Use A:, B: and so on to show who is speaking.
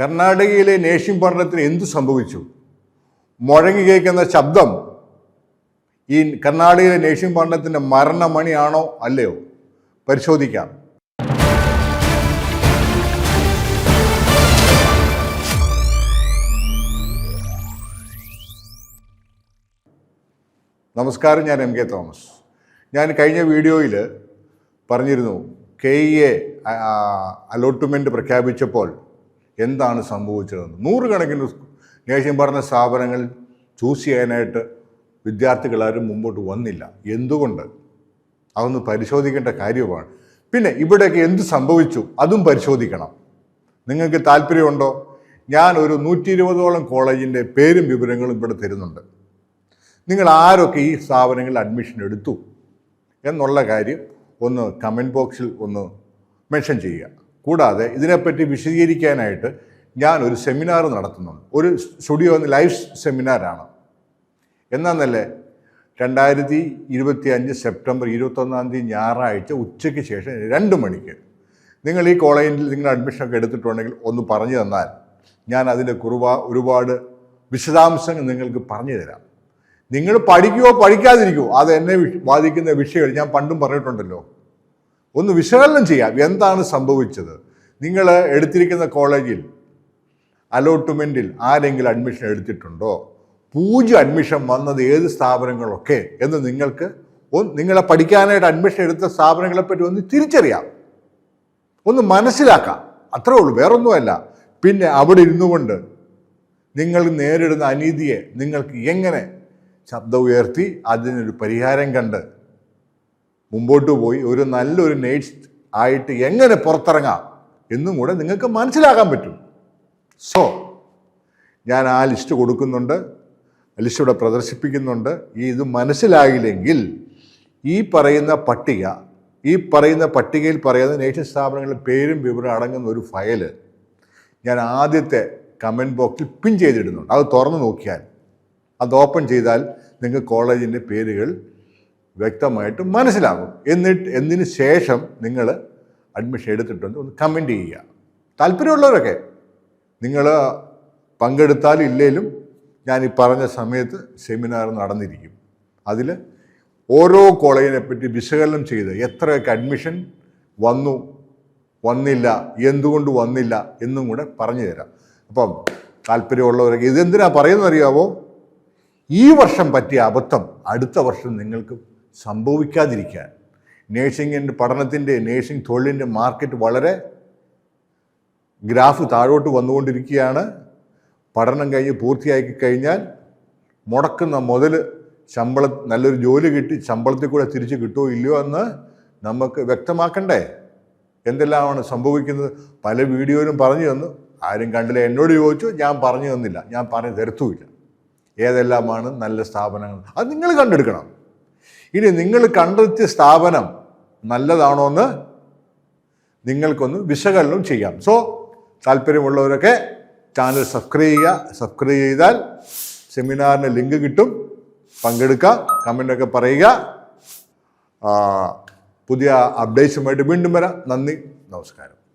A: കർണാടകയിലെ നേഷ്യൻ പഠനത്തിന് എന്തു സംഭവിച്ചു? മുഴങ്ങി കേൾക്കുന്ന ശബ്ദം ഈ കർണാടകയിലെ നേഷ്യൻ പഠനത്തിന്റെ മരണമണിയാണോ അല്ലയോ? പരിശോധിക്കാം. നമസ്കാരം ഞാൻ എം കെ തോമസ്. ഞാൻ കഴിഞ്ഞ വീഡിയോയിൽ പറഞ്ഞിരുന്നു കെ ഇ എ അലോട്ട്മെന്റ് പ്രഖ്യാപിച്ചപ്പോൾ എന്താണ് സംഭവിച്ചതെന്ന്. നൂറുകണക്കിന് നേഷ്യം പഠന സ്ഥാപനങ്ങൾ ചൂസ് ചെയ്യാനായിട്ട് വിദ്യാർത്ഥികളാരും മുമ്പോട്ട് വന്നില്ല. എന്തുകൊണ്ട്? അതൊന്ന് പരിശോധിക്കേണ്ട കാര്യമാണ് പിന്നെ ഇവിടെയൊക്കെ എന്ത് സംഭവിച്ചു? അതും പരിശോധിക്കണം. നിങ്ങൾക്ക് താല്പര്യമുണ്ടോ? ഞാൻ ഒരു നൂറ്റി ഇരുപതോളം കോളേജിന്റെ പേരും വിവരങ്ങളും ഇവിടെ തരുന്നുണ്ട്. നിങ്ങൾ ആരൊക്കെ ഈ സ്ഥാപനങ്ങളിൽ അഡ്മിഷൻ എടുത്തു? എന്നുള്ള കാര്യം ഒന്ന് കമന്റ് ബോക്സിൽ ഒന്ന് മെൻഷൻ ചെയ്യുക. കൂടാതെ ഇതിനെപ്പറ്റി വിശദീകരിക്കാനായിട്ട് ഞാൻ ഒരു സെമിനാർ നടത്തുന്നുണ്ട്. ഒരു സ്റ്റുഡിയോ ലൈവ് സെമിനാറാണ്. എന്നാന്നല്ലേ? രണ്ടായിരത്തി ഇരുപത്തി അഞ്ച് സെപ്റ്റംബർ ഇരുപത്തൊന്നാം തീയതി ഞായറാഴ്ച ഉച്ചയ്ക്ക് ശേഷം രണ്ട് മണിക്ക്. നിങ്ങൾ ഈ കോളേജിൽ നിങ്ങൾ അഡ്മിഷനൊക്കെ എടുത്തിട്ടുണ്ടെങ്കിൽ ഒന്ന് പറഞ്ഞു തന്നാൽ ഞാൻ അതിന്റെ കുറുവാ ഒരുപാട് വിശദാംശങ്ങൾ നിങ്ങൾക്ക് പറഞ്ഞു തരാം. നിങ്ങൾ പഠിക്കുകയോ പഠിക്കാതിരിക്കുമോ അത് എന്നെ ബാധിക്കുന്ന വിഷയങ്ങൾ ഞാൻ പണ്ടും പറഞ്ഞിട്ടുണ്ടല്ലോ. ഒന്ന് വിശകലനം ചെയ്യാം. എന്താണ് സംഭവിച്ചത്? നിങ്ങൾ എടുത്തിരിക്കുന്ന കോളേജിൽ അലോട്ട്മെന്റിൽ ആരെങ്കിലും അഡ്മിഷൻ എടുത്തിട്ടുണ്ടോ? പൂജ്യം അഡ്മിഷൻ വന്നത് ഏത് സ്ഥാപനങ്ങളൊക്കെ? എന്ന് നിങ്ങൾക്ക് നിങ്ങളെ പഠിക്കാനായിട്ട് അഡ്മിഷൻ എടുത്ത സ്ഥാപനങ്ങളെപ്പറ്റി ഒന്ന് തിരിച്ചറിയാം. ഒന്ന് മനസ്സിലാക്കാം. അത്രേ ഉള്ളൂ. വേറൊന്നുമല്ല. പിന്നെ അവിടെ ഇരുന്നു കൊണ്ട് നിങ്ങൾ നേരിടുന്ന അനീതിയെ നിങ്ങൾക്ക് എങ്ങനെ ശബ്ദം ഉയർത്തി അതിനൊരു പരിഹാരം കണ്ട് മുമ്പോട്ട് പോയി ഒരു നല്ലൊരു നേഴ്സ് ആയിട്ട് എങ്ങനെ പുറത്തിറങ്ങാം എന്നും കൂടെ നിങ്ങൾക്ക് മനസ്സിലാക്കാൻ പറ്റും. സോ ഞാൻ ആ ലിസ്റ്റ് കൊടുക്കുന്നുണ്ട് ലിസ്റ്റ് ഇവിടെ പ്രദർശിപ്പിക്കുന്നുണ്ട്. ഈ ഇത് മനസ്സിലായില്ലെങ്കിൽ ഈ പറയുന്ന പട്ടിക ഈ പറയുന്ന പട്ടികയിൽ പറയുന്ന നേഷൻ സ്ഥാപനങ്ങളുടെ പേരും വിവരം അടങ്ങുന്ന ഒരു ഫയൽ ഞാൻ ആദ്യത്തെ കമന്റ് ബോക്സിൽ പിൻ ചെയ്തിടുന്നുണ്ട്. അത് തുറന്നു നോക്കിയാൽ അത് ഓപ്പൺ ചെയ്താൽ നിങ്ങൾക്ക് കോളേജിന്റെ പേരുകൾ വ്യക്തമായിട്ട് മനസ്സിലാകും. എന്നിട്ട് എന്നതിന് ശേഷം നിങ്ങൾ അഡ്മിഷൻ എടുത്തിട്ടുണ്ട് ഒന്ന് കമന്റ് ചെയ്യുക. താല്പര്യമുള്ളവരൊക്കെ നിങ്ങൾ പങ്കെടുത്താലും ഇല്ലേലും ഞാൻ ഈ പറഞ്ഞ സമയത്ത് സെമിനാർ നടന്നിരിക്കും. അതിൽ ഓരോ കോളേജിനെ പറ്റി വിശകലനം ചെയ്ത് എത്രയൊക്കെ അഡ്മിഷൻ വന്നു വന്നില്ല എന്തുകൊണ്ട് വന്നില്ല എന്നും കൂടെ പറഞ്ഞു തരാം. അപ്പം താല്പര്യമുള്ളവരൊക്കെ ഇതെന്തിനാ പറയുന്നത് അറിയാവോ ഈ വർഷം പറ്റിയ അബദ്ധം അടുത്ത വർഷം നിങ്ങൾക്ക് സംഭവിക്കാതിരിക്കാൻ. നേഴ്സിംഗിന്റെ പഠനത്തിന്റെ നേഴ്സിംഗ് തൊഴിലിന്റെ മാർക്കറ്റ് വളരെ ഗ്രാഫ് താഴോട്ട് വന്നുകൊണ്ടിരിക്കുകയാണ്. പഠനം കഴിഞ്ഞ് പൂർത്തിയാക്കി കഴിഞ്ഞാൽ മുടക്കുന്ന മുതൽ ശമ്പള നല്ലൊരു ജോലി കിട്ടി ശമ്പളത്തിൽ കൂടെ തിരിച്ച് കിട്ടുമോ ഇല്ലയോ എന്ന് നമുക്ക് വ്യക്തമാക്കണ്ടേ? എന്തെല്ലാമാണ് സംഭവിക്കുന്നത്? പല വീഡിയോയിലും പറഞ്ഞു തന്നു. ആരും കണ്ടില്ല. എന്നോട് ചോദിച്ചു. ഞാൻ പറഞ്ഞു തന്നില്ല. ഞാൻ പറഞ്ഞു തരത്തുമില്ല. ഏതെല്ലാമാണ് നല്ല സ്ഥാപനങ്ങൾ? അത് നിങ്ങൾ കണ്ടെടുക്കണം. ഇനി നിങ്ങൾ കണ്ടെത്തിയ സ്ഥാപനം നല്ലതാണോ എന്ന് നിങ്ങൾക്കൊന്ന് വിശകലനം ചെയ്യാം. സോ താല്പര്യമുള്ളവരൊക്കെ ചാനൽ സബ്സ്ക്രൈബ് ചെയ്യുക. സബ്സ്ക്രൈബ് ചെയ്താൽ സെമിനാറിന് ലിങ്ക് കിട്ടും. പങ്കെടുക്കാം കമന്റൊക്കെ പറയുക. പുതിയ അപ്ഡേറ്റ്സുമായിട്ട് വീണ്ടും വരാം. നന്ദി നമസ്കാരം.